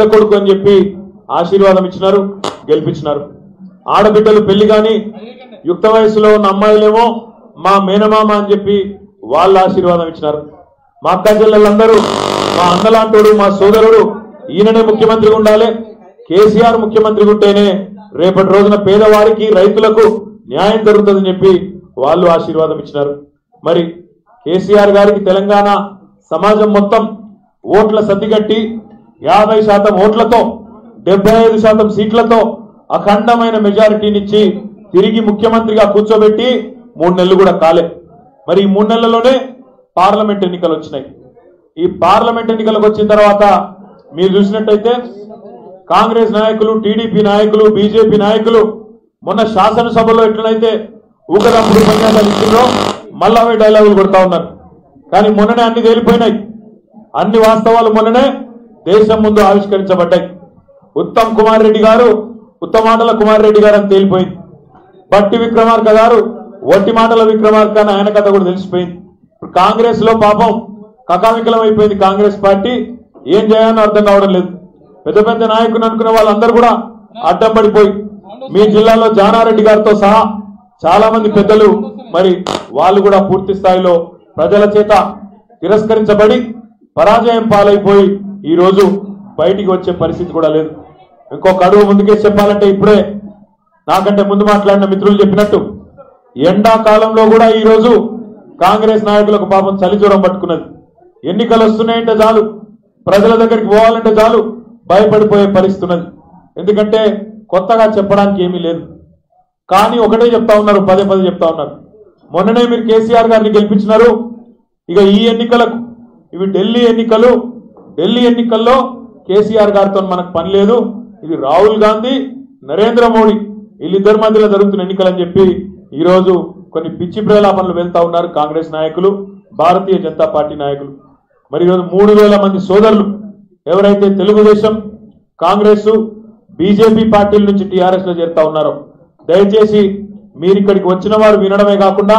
పెద్ద కొడుకు అని చెప్పి ఆశీర్వాదం ఇచ్చినారు గెలిపించినారు. ఆడబిడ్డలు పెళ్ళి కానీ యుక్త వయసులో ఉన్న అమ్మాయిలేమో మా మేనమామ అని చెప్పి వాళ్ళ ఆశీర్వాదం ఇచ్చినారు. మా అక్క చెల్లెళ్ళందరూ మా అన్నలాంటోడు మా సోదరుడు ఈయననే ముఖ్యమంత్రిగా ఉండాలి. కేసీఆర్ ముఖ్యమంత్రిగా ఉంటేనే రేపటి రోజున పేదవారికి రైతులకు న్యాయం జరుగుతుందని చెప్పి వాళ్ళు ఆశీర్వాదం ఇచ్చినారు. మరి కేసీఆర్ గారికి తెలంగాణ సమాజం మొత్తం ఓట్ల సతిగట్టి యాభై శాతం ఓట్లతో డెబ్బై ఐదు శాతం సీట్లతో అఖండమైన మెజారిటీనిచ్చి తిరిగి ముఖ్యమంత్రిగా కూర్చోబెట్టి మూడు నెలలు కూడా కాలే. మరి ఈ మూడు నెలల్లోనే పార్లమెంట్ ఎన్నికలు వచ్చినాయి. ఈ పార్లమెంట్ ఎన్నికలకు వచ్చిన తర్వాత మీరు చూసినట్టయితే కాంగ్రెస్ నాయకులు టీడీపీ నాయకులు బీజేపీ నాయకులు మొన్న శాసనసభలో ఎట్లనైతే ఊకదప్పుడు ఉపన్యాసాలు ఇచ్చిందో మళ్ళా డైలాగులు కొడతా ఉన్నారు. కానీ మొన్ననే అన్ని తేలిపోయినాయి. అన్ని వాస్తవాలు మొన్ననే దేశం ముందు ఆవిష్కరించబడ్డాయి. ఉత్తమ్ కుమార్ రెడ్డి గారు ఉత్తమాటల కుమార్ రెడ్డి గారు అని తేలిపోయింది. బట్టి విక్రమార్క గారు ఒట్టి మాటల విక్రమార్క అని ఆయన కథ కూడా తెలిసిపోయింది. ఇప్పుడు కాంగ్రెస్లో పాపం కకావికలం అయిపోయింది కాంగ్రెస్ పార్టీ. ఏం చేయాలో అర్థం కావడం లేదు. పెద్ద పెద్ద నాయకులు అనుకునే వాళ్ళందరూ కూడా అడ్డం పడిపోయి మీ జిల్లాలో జానారెడ్డి గారితో సహా చాలా మంది పెద్దలు మరి వాళ్ళు కూడా పూర్తి స్థాయిలో ప్రజల చేత తిరస్కరించబడి పరాజయం పాలైపోయి ఈరోజు బయటికి వచ్చే పరిస్థితి కూడా లేదు. ఇంకొక అడుగు ముందుకే చెప్పాలంటే ఇప్పుడే నాకంటే ముందు మాట్లాడిన మిత్రులు చెప్పినట్టు ఎండాకాలంలో కూడా ఈరోజు కాంగ్రెస్ నాయకులకు పాపం చలి పట్టుకున్నది. ఎన్నికలు వస్తున్నాయంటే చాలు ప్రజల దగ్గరికి పోవాలంటే చాలు భయపడిపోయే పరిస్థితి ఉన్నది. ఎందుకంటే కొత్తగా చెప్పడానికి ఏమీ లేదు. కానీ ఒకటే చెప్తా ఉన్నారు పదే పదే చెప్తా ఉన్నారు. మొన్ననే మీరు కేసీఆర్ గారిని గెలిపించినారు. ఇక ఈ ఎన్నికలకు ఇవి ఢిల్లీ ఎన్నికలు ఢిల్లీ ఎన్నికల్లో కేసీఆర్ గారితో మనకు పని లేదు. ఇది రాహుల్ గాంధీ నరేంద్ర మోడీ వీళ్ళిద్దరి మధ్యలో జరుగుతున్న ఎన్నికలని చెప్పి ఈరోజు కొన్ని పిచ్చి ప్రలాపనలు వెళ్తా ఉన్నారు కాంగ్రెస్ నాయకులు భారతీయ జనతా పార్టీ నాయకులు. మరి ఈరోజు మూడు వేల మంది సోదరులు ఎవరైతే తెలుగుదేశం కాంగ్రెస్ బీజేపీ పార్టీల నుంచి టీఆర్ఎస్లో చేరుతా ఉన్నారో దయచేసి మీరు ఇక్కడికి వచ్చిన వారు వినడమే కాకుండా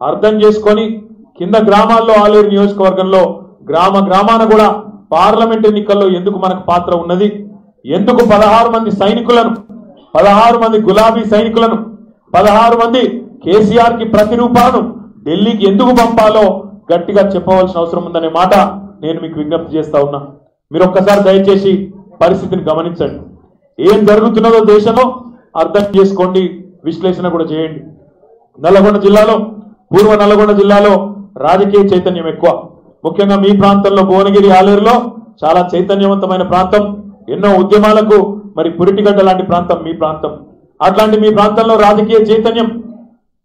అర్థం చేసుకొని కింద గ్రామాల్లో ఆలేరు నియోజకవర్గంలో గ్రామ గ్రామాన కూడా పార్లమెంట్ ఎన్నికల్లో ఎందుకు మనకు పాత్ర ఉన్నది? ఎందుకు పదహారు మంది సైనికులను పదహారు మంది గులాబీ సైనికులను పదహారు మంది కేసీఆర్కి ప్రతిరూపాలను ఢిల్లీకి ఎందుకు పంపాలో గట్టిగా చెప్పవలసిన అవసరం ఉందనే మాట నేను మీకు విజ్ఞప్తి చేస్తా ఉన్నా. మీరు ఒక్కసారి దయచేసి పరిస్థితిని గమనించండి. ఏం జరుగుతున్నదో దేశంలో అర్థం చేసుకోండి విశ్లేషణ కూడా చేయండి. నల్లగొండ జిల్లాలో పూర్వ నల్లగొండ జిల్లాలో రాజకీయ చైతన్యం ఎక్కువ. ముఖ్యంగా మీ ప్రాంతంలో భువనగిరి ఆలేరులో చాలా చైతన్యవంతమైన ప్రాంతం. ఎన్నో ఉద్యమాలకు మరి పురిటిగడ్డ లాంటి ప్రాంతం మీ ప్రాంతం. అట్లాంటి మీ ప్రాంతంలో రాజకీయ చైతన్యం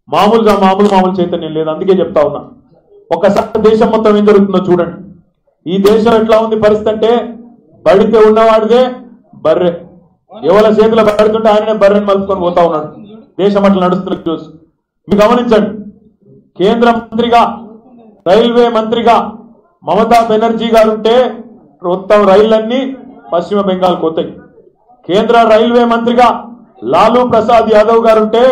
మామూలుగా మామూలు మామూలు చైతన్యం లేదు. అందుకే చెప్తా ఉన్నా. ఒకసారి దేశం మొత్తం ఏం జరుగుతుందో చూడండి. ఈ దేశం ఎట్లా ఉంది పరిస్థితి అంటే బడితే ఉన్నవాడిదే బర్రె. ఎవరి చేతిలో పడుతుంటే ఆయననే బర్రెని మలుపుకొని పోతా ఉన్నాడు. దేశం అట్లా నడుస్తున్న చూసి మీరు గమనించండి. కేంద్ర మంత్రిగా రైల్వే మంత్రిగా మమతా బెనర్జీ గారు ఉంటే మొత్తం రైళ్ళన్నీ పశ్చిమ బెంగాల్ పోతాయి. కేంద్ర రైల్వే మంత్రిగా లాలూ ప్రసాద్ యాదవ్ గారు ఉంటే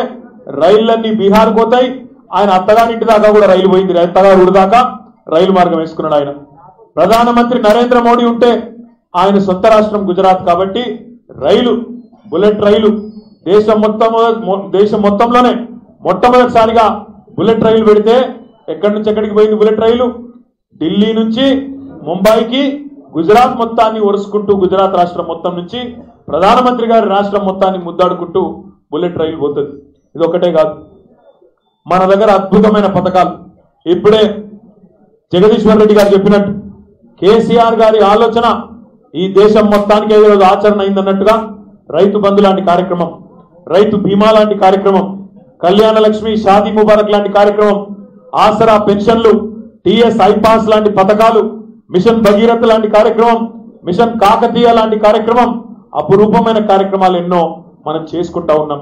రైళ్ళన్నీ బీహార్ పోతాయి. ఆయన అత్తగారింటి దాకా కూడా రైలు పోయింది. అత్తగారు దాకా రైలు మార్గం వేసుకున్నాడు ఆయన. ప్రధానమంత్రి నరేంద్ర మోడీ ఉంటే ఆయన సొంత రాష్ట్రం గుజరాత్ కాబట్టి రైలు బుల్లెట్ రైలు దేశం మొత్తం దేశం మొత్తంలోనే మొట్టమొదటిసారిగా బుల్లెట్ రైలు పెడితే ఎక్కడి నుంచి ఎక్కడికి పోయింది బుల్లెట్ రైలు? ఢిల్లీ నుంచి ముంబైకి గుజరాత్ మొత్తాన్ని ఒరుసుకుంటూ గుజరాత్ రాష్ట్రం మొత్తం నుంచి ప్రధానమంత్రి గారి రాష్ట్రం మొత్తాన్ని ముద్దాడుకుంటూ బుల్లెట్ రైలు పోతుంది. ఇది ఒకటే కాదు. మన దగ్గర అద్భుతమైన పథకాలు. ఇప్పుడే జగదీశ్వర్ రెడ్డి గారు చెప్పినట్టు కేసీఆర్ గారి ఆలోచన ఈ దేశం మొత్తానికి ఈరోజు ఆచరణ అయిందన్నట్టుగా రైతు బంధు లాంటి కార్యక్రమం రైతు బీమా లాంటి కార్యక్రమం కళ్యాణ లక్ష్మి షాదీ ముబారక్ లాంటి కార్యక్రమం ఆసరా పెన్షన్లు టిఎస్ ఐపాస్ లాంటి పథకాలు మిషన్ భగీరథ లాంటి కార్యక్రమం మిషన్ కాకతీయ లాంటి కార్యక్రమం అపురూపమైన కార్యక్రమాలు ఎన్నో మనం చేసుకుంటా ఉన్నాం.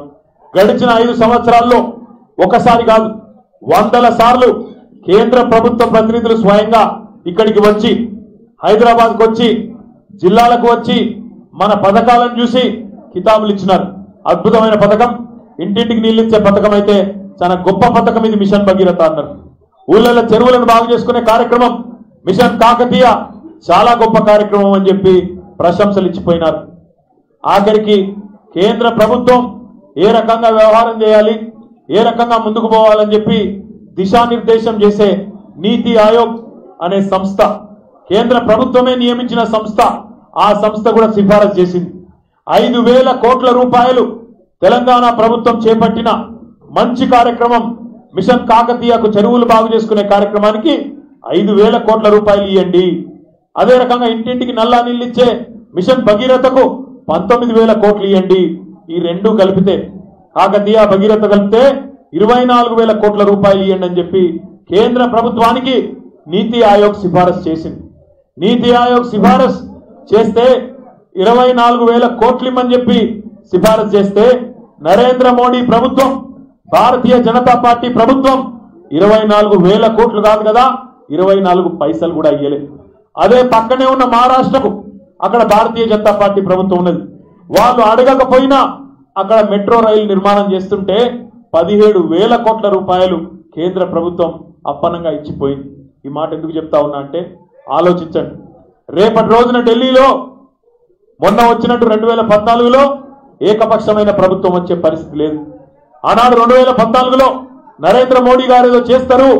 గడిచిన ఐదు సంవత్సరాల్లో ఒకసారి కాదు వందల సార్లు కేంద్ర ప్రభుత్వ ప్రతినిధులు స్వయంగా ఇక్కడికి వచ్చి హైదరాబాద్కు వచ్చి జిల్లాలకు వచ్చి మన పథకాలను చూసి కితాబులు ఇచ్చినారు. అద్భుతమైన పథకం. ఇంటింటికి నీళ్ళిచ్చే పథకం అయితే చాలా గొప్ప పథకం ఇది మిషన్ భగీరథ అన్నారు. ఊళ్ళలో చెరువులను బాగు చేసుకునే కార్యక్రమం మిషన్ కాకతీయ చాలా గొప్ప కార్యక్రమం అని చెప్పి ప్రశంసలు ఇచ్చిపోయినారు. ఆఖరికి కేంద్ర ప్రభుత్వం ఏ రకంగా వ్యవహారం చేయాలి ఏ రకంగా ముందుకు పోవాలని చెప్పి దిశానిర్దేశం చేసే నీతి ఆయోగ్ అనే సంస్థ కేంద్ర ప్రభుత్వమే నియమించిన సంస్థ ఆ సంస్థ కూడా సిఫారసు చేసింది. ఐదు వేల కోట్ల రూపాయలు తెలంగాణ ప్రభుత్వం చేపట్టిన మంచి కార్యక్రమం మిషన్ కాకతీయకు చెరువులు బాగు చేసుకునే కార్యక్రమానికి ఐదు వేల కోట్ల రూపాయలు ఇవ్వండి అదే రకంగా ఇంటింటికి నల్లా నీళ్ళిచ్చే మిషన్ భగీరథకు పంతొమ్మిది వేల కోట్లు ఇవ్వండి ఈ రెండు కలిపితే కాకతీయ భగీరథ కలిపితే ఇరవై నాలుగు వేల కోట్ల రూపాయలు ఇవ్వండి అని చెప్పి కేంద్ర ప్రభుత్వానికి నీతి ఆయోగ్ సిఫారసు చేసింది. నీతి ఆయోగ్ సిఫారసు చేస్తే ఇరవై నాలుగు వేల కోట్లు ఇమ్మని చెప్పి సిఫారసు చేస్తే నరేంద్ర మోడీ ప్రభుత్వం భారతీయ జనతా పార్టీ ప్రభుత్వం ఇరవై నాలుగు వేల కోట్లు కాదు కదా ఇరవై నాలుగు పైసలు కూడా ఇయ్యలేదు. అదే పక్కనే ఉన్న మహారాష్ట్రకు అక్కడ భారతీయ జనతా పార్టీ ప్రభుత్వం ఉన్నది. వాళ్ళు అడగకపోయినా అక్కడ మెట్రో రైలు నిర్మాణం చేస్తుంటే పదిహేడు వేల కోట్ల రూపాయలు కేంద్ర ప్రభుత్వం అప్పనంగా ఇచ్చిపోయింది. ఈ మాట ఎందుకు చెప్తా ఉన్నా అంటే ఆలోచించండి. రేపటి రోజున ఢిల్లీలో మొన్న వచ్చినట్టు రెండు వేల పద్నాలుగులో ఏకపక్షమైన ప్రభుత్వం వచ్చే పరిస్థితి లేదు. ఆనాడు రెండు వేల పద్నాలుగులో నరేంద్ర మోడీ గారు ఏదో చేస్తారు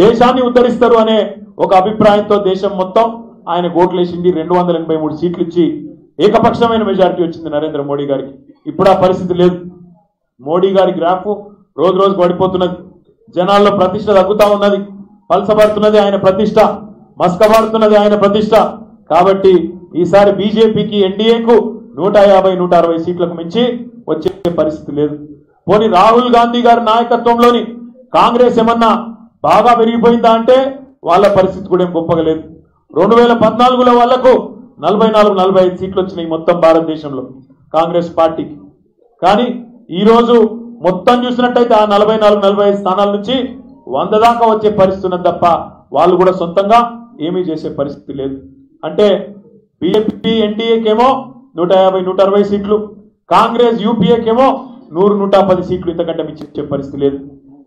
దేశాన్ని ఉద్ధరిస్తారు అనే ఒక అభిప్రాయంతో దేశం మొత్తం ఆయన ఓట్లేసింది రెండు వందల ఎనభై మూడు సీట్లు ఇచ్చి ఏకపక్షమైన మెజారిటీ వచ్చింది నరేంద్ర మోడీ గారికి. ఇప్పుడు ఆ పరిస్థితి లేదు. మోడీ గారి గ్రాఫ్ రోజు రోజు పడిపోతున్నది. జనాల్లో ప్రతిష్ట తగ్గుతా ఉన్నది. పలసబడుతున్నది ఆయన ప్రతిష్ట. మస్కబారుతున్నది ఆయన ప్రతిష్ట. కాబట్టి ఈసారి బీజేపీకి ఎన్డీఏకు నూట యాభై నూట అరవై సీట్లకు మించి వచ్చే పరిస్థితి లేదు. పోని రాహుల్ గాంధీ గారి నాయకత్వంలోని కాంగ్రెస్ ఏమన్నా బాగా పెరిగిపోయిందా అంటే వాళ్ళ పరిస్థితి కూడా ఏం గొప్పగా లేదు. రెండు వేల పద్నాలుగులో వాళ్ళకు నలభై నాలుగు నలభై ఐదు సీట్లు వచ్చినాయి మొత్తం భారతదేశంలో కాంగ్రెస్ పార్టీకి. కానీ ఈరోజు మొత్తం చూసినట్టయితే ఆ నలభై నాలుగు నలభై ఐదు స్థానాల నుంచి వంద దాకా వచ్చే పరిస్థితి ఉన్నది తప్ప వాళ్ళు కూడా సొంతంగా ఏమీ చేసే పరిస్థితి లేదు. అంటే బీజేపీ ఎన్డీఏకేమో నూట యాభై నూట అరవై సీట్లు కాంగ్రెస్ యూపీఏకేమో నూరు నూట పది సీట్లు ఇంతకంటే మించి ఇచ్చే పరిస్థితి లేదు.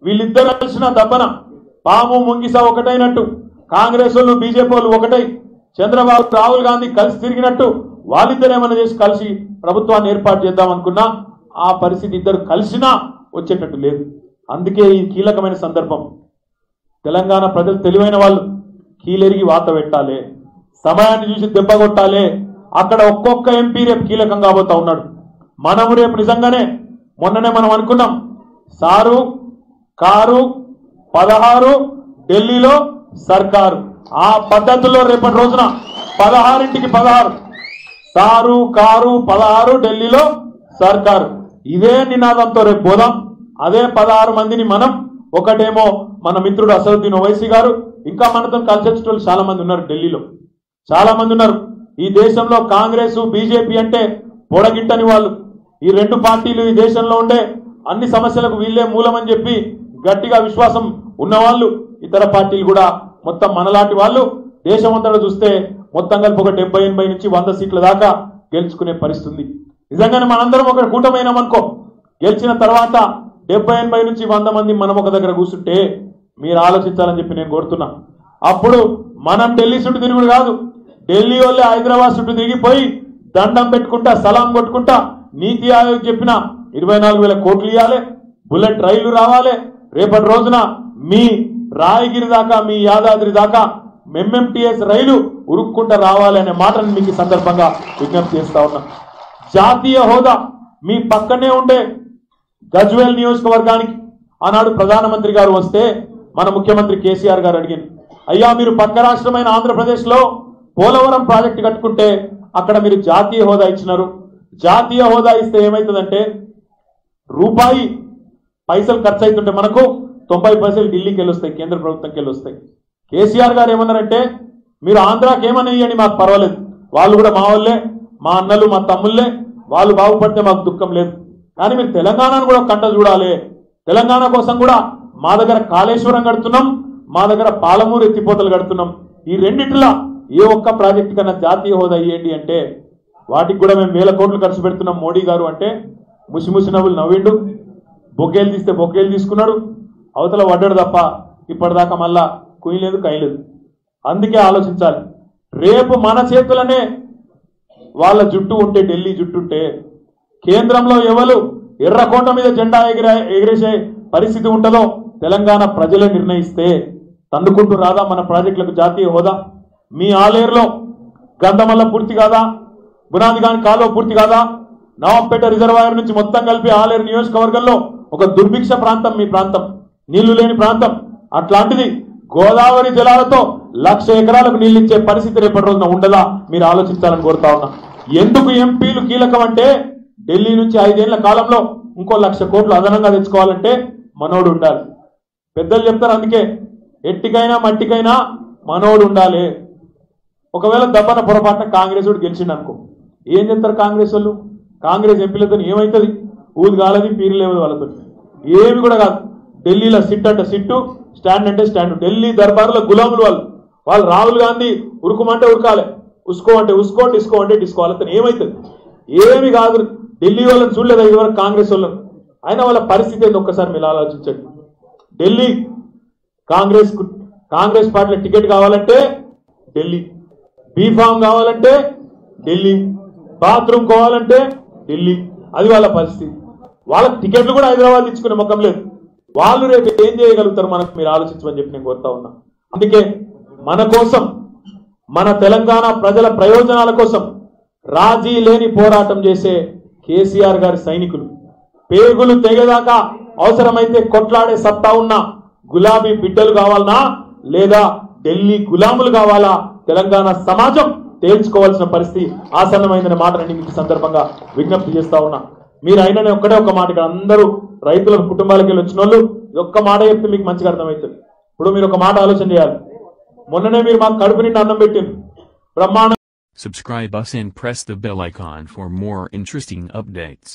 వీళ్ళిద్దరు కలిసిన దబ్బన పాము ముంగిస ఒకటైనట్టు కాంగ్రెస్ వాళ్ళు బీజేపీ వాళ్ళు ఒకటై చంద్రబాబు రాహుల్ గాంధీ కలిసి తిరిగినట్టు వాళ్ళిద్దరు ఏమైనా చేసి కలిసి ప్రభుత్వాన్ని ఏర్పాటు చేద్దాం అనుకున్నా ఆ పరిస్థితి ఇద్దరు కలిసినా వచ్చేటట్టు లేదు. అందుకే ఈ కీలకమైన సందర్భం. తెలంగాణ ప్రజలు తెలివైన వాళ్ళు కీలెరిగి వాత పెట్టాలి సమయాన్ని చూసి దెబ్బ కొట్టాలి అక్కడ ఒక్కొక్క ఎంపీ రేపు కీలకం కాబోతా ఉన్నాడు. మనము రేపు నిజంగానే మొన్ననే మనం అనుకున్నాం. సారు కారు పదహారు ఢిల్లీలో సర్కారు. ఆ పద్ధతిలో రేపటి రోజున పదహారింటికి పదహారు. సారు కారు పదహారు ఢిల్లీలో సర్కారు. ఇదే నినాదంతో రేపు పోదాం. అదే పదహారు మందిని మనం ఒకటేమో మన మిత్రుడు అసలుద్దీన్ ఓవైసీ గారు ఇంకా మనతో కలిసి వాళ్ళు చాలా మంది ఉన్నారు ఢిల్లీలో. చాలా మంది ఉన్నారు. ఈ దేశంలో కాంగ్రెస్ బీజేపీ అంటే పొడగిట్టని వాళ్ళు. ఈ రెండు పార్టీలు ఈ దేశంలో ఉండే అన్ని సమస్యలకు వీళ్ళే మూలమని చెప్పి గట్టిగా విశ్వాసం ఉన్నవాళ్ళు ఇతర పార్టీలు కూడా మొత్తం మనలాంటి వాళ్ళు. దేశమంతటా చూస్తే మొత్తం కలిపి ఒక డెబ్బై ఎనభై నుంచి వంద సీట్ల దాకా గెలుచుకునే పరిస్థితుంది. నిజంగానే మనందరం ఒక కూటమైనామనుకో గెలిచిన తర్వాత డెబ్బై ఎనభై నుంచి వంద మంది మనం ఒక దగ్గర కూర్చుంటే మీరు ఆలోచించాలని చెప్పి నేను కోరుతున్నా. అప్పుడు మనం ఢిల్లీ చుట్టూ తిరుగుడు కాదు ఢిల్లీ వాళ్ళే హైదరాబాద్ చుట్టూ తిరిగిపోయి దండం పెట్టుకుంటా సలాం కొట్టుకుంటా నీతి ఆయోగ్ చెప్పిన ఇరవై నాలుగు వేల కోట్లు ఇవ్వాలి బుల్లెట్ రైళ్ళు రావాలి. రేపటి రోజున మీ రాయగిరి దాకా మీ యాదాద్రి దాకా ఎంఎంటీఎస్ రైలు ఉరుక్కుంటా రావాలి అనే మాటను మీకు సందర్భంగా విజ్ఞప్తి చేస్తా ఉన్నా. జాతీయ హోదా మీ పక్కనే ఉండే గజ్వేల్ నియోజకవర్గానికి ఆనాడు ప్రధానమంత్రి గారు వస్తే మన ముఖ్యమంత్రి కేసీఆర్ గారు అడిగింది అయ్యా మీరు పక్క రాష్ట్రమైన ఆంధ్రప్రదేశ్లో పోలవరం ప్రాజెక్టు కట్టుకుంటే అక్కడ మీరు జాతీయ హోదా ఇచ్చినారు. జాతీయ హోదా ఇస్తే ఏమవుతుందంటే రూపాయి పైసలు ఖర్చు అవుతుంటే మనకు తొంభై పైసలు ఢిల్లీకి వెళ్ళొస్తాయి కేంద్ర ప్రభుత్వంకి వెళ్ళొస్తాయి కేసీఆర్ గారు ఏమన్నారంటే మీరు ఆంధ్రాకి ఏమని మాకు పర్వాలేదు. వాళ్ళు కూడా మా వాళ్ళే మా అన్నలు మా తమ్ముళ్ళే వాళ్ళు బాగుపడితే మాకు దుఃఖం లేదు. కానీ మీరు తెలంగాణను కూడా కంట చూడాలి. తెలంగాణ కోసం కూడా మా దగ్గర కాళేశ్వరం కడుతున్నాం మా దగ్గర పాలమూరు ఎత్తిపోతలు కడుతున్నాం. ఈ రెండిట్లా ఏ ఒక్క ప్రాజెక్టు కన్నా జాతీయ హోదా ఇవ్వండి అంటే వాటికి కూడా మేము వేల కోట్లు ఖర్చు పెడుతున్నాం మోడీ గారు అంటే ముసి ముసి నవ్వులు నవ్విండు. బొగ్గేలు తీస్తే బొగ్గేలు తీసుకున్నాడు. అవతల పడ్డాడు తప్ప ఇప్పటిదాకా మళ్ళా కుయ్యలేదు కయ్యలేదు అందుకే ఆలోచించాలి. రేపు మన చేతులనే వాళ్ళ జుట్టు ఉంటే ఢిల్లీ జుట్టు ఉంటే కేంద్రంలో ఎవరు ఎర్రకోట మీద జెండా ఎగిరే ఎగిరేసే పరిస్థితి ఉంటుందో తెలంగాణ ప్రజలే నిర్ణయిస్తే తందుకుంటూ రాదా మన ప్రాజెక్టులకు జాతీయ హోదా? మీ ఆలేరులో గంధమల్ల పూర్తి కాదా? బునాది కాని కాలువ పూర్తి కాదా? నవాంపేట రిజర్వాయర్ నుంచి మొత్తం కలిపి ఆలేరు నియోజకవర్గంలో ఒక దుర్భిక్ష ప్రాంతం మీ ప్రాంతం. నీళ్ళు లేని ప్రాంతం. అట్లాంటిది గోదావరి జలాలతో లక్ష ఎకరాలకు నీళ్ళు ఇచ్చే పరిస్థితి రేపటి రోజున ఉండదా? మీరు ఆలోచించాలని కోరుతా ఉన్నా. ఎందుకు ఎంపీలు కీలకం అంటే ఢిల్లీ నుంచి ఐదేళ్ళ కాలంలో ఇంకో లక్ష కోట్లు అదనంగా తెచ్చుకోవాలంటే మనోడు ఉండాలి. పెద్దలు చెప్తారు అందుకే ఎట్టికైనా మట్టికైనా మనోడు ఉండాలి. ఒకవేళ దబ్బన పొరపాటున కాంగ్రెస్ వాడు గెలిచిండు అనుకో ఏం చెప్తారు కాంగ్రెస్ వాళ్ళు? కాంగ్రెస్ ఎంపీలతో ఏమవుతుంది ఊది కాలది పీరు లేవదు వాళ్ళతో ఏమి కూడా కాదు. ఢిల్లీలో సిట్ అంటే సిట్టు స్టాండ్ అంటే స్టాండ్. ఢిల్లీ దర్బార్లో గులాములు వాళ్ళు. వాళ్ళు రాహుల్ గాంధీ ఉరుకుమంటే ఉరకాలి. ఉసుకో అంటే ఉసుకో డిస్కో అంటే డిస్కో. వాళ్ళతో ఏమవుతుంది ఏమి కాదు. ఢిల్లీ వాళ్ళని చూడలేదు ఇదివరకు కాంగ్రెస్ వాళ్ళని? అయినా వాళ్ళ పరిస్థితి ఏంది? ఒక్కసారి మీరు ఆలోచించండి. ఢిల్లీ కాంగ్రెస్ కాంగ్రెస్ పార్టీలో టికెట్ కావాలంటే ఢిల్లీ. బీఫామ్ కావాలంటే ఢిల్లీ. బాత్రూమ్ కావాలంటే ఢిల్లీ. అది వాళ్ళ పరిస్థితి. వాళ్ళ టికెట్లు కూడా హైదరాబాద్ ఇచ్చుకునే ముఖం లేదు. వాళ్ళు రేపు ఏం చేయగలుగుతారు మనకు మీరు ఆలోచించమని చెప్పి నేను కోరుతా ఉన్నా. అందుకే మన కోసం మన తెలంగాణ ప్రజల ప్రయోజనాల కోసం రాజీ లేని పోరాటం చేసే కేసీఆర్ గారి సైనికులు. పేగులు తెగేదాకా అవసరమైతే కొట్లాడే సత్తా ఉన్న గులాబీ బిడ్డలు కావాలనా? లేదా ఢిల్లీ గులాములు కావాలా? తెలంగాణ సమాజం తేల్చుకోవాల్సిన పరిస్థితి ఆసన్నమైందనే మాట నేను మీకు సందర్భంగా విజ్ఞప్తి చేస్తా ఉన్నా. మీరు అయిననే ఒక్కడే ఒక మాట ఇక్కడ అందరూ రైతుల కుటుంబాలకి వెళ్ళి వచ్చిన వాళ్ళు ఒక్క మాట చెప్తే మీకు మంచిగా అర్థమవుతుంది. ఇప్పుడు మీరు ఒక మాట ఆలోచన చేయాలి. మొన్ననే మీరు మాకు కడుపు నిండా అన్నం పెట్టింది బ్రహ్మాండ Subscribe us and press the bell icon for more interesting updates.